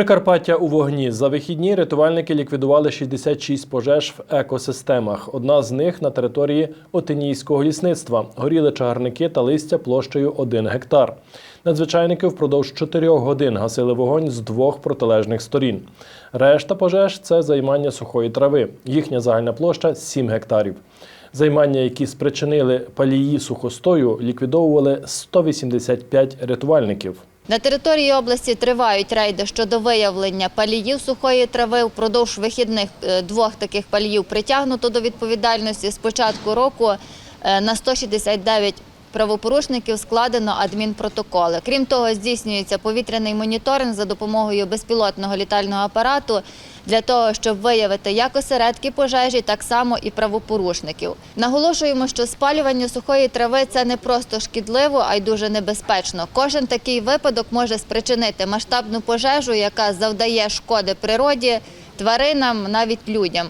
Прикарпаття у вогні. За вихідні рятувальники ліквідували 66 пожеж в екосистемах. Одна з них на території Отинійського лісництва. Горіли чагарники та листя площею 1 гектар. Надзвичайники впродовж 4 годин гасили вогонь з двох протилежних сторін. Решта пожеж це займання сухої трави. Їхня загальна площа 7 гектарів. Займання, які спричинили палії сухостою, ліквідовували 185 рятувальників. На території області тривають рейди щодо виявлення паліїв сухої трави. Впродовж вихідних е, двох таких паліїв притягнуто до відповідальності. З початку року е, на 169 правопорушників складено адмінпротоколи. Крім того, здійснюється повітряний моніторинг за допомогою безпілотного літального апарату для того, щоб виявити як осередки пожежі, так само і правопорушників. Наголошуємо, що спалювання сухої трави це не просто шкідливо, а й дуже небезпечно. Кожен такий випадок може спричинити масштабну пожежу, яка завдає шкоди природі, тваринам, навіть людям.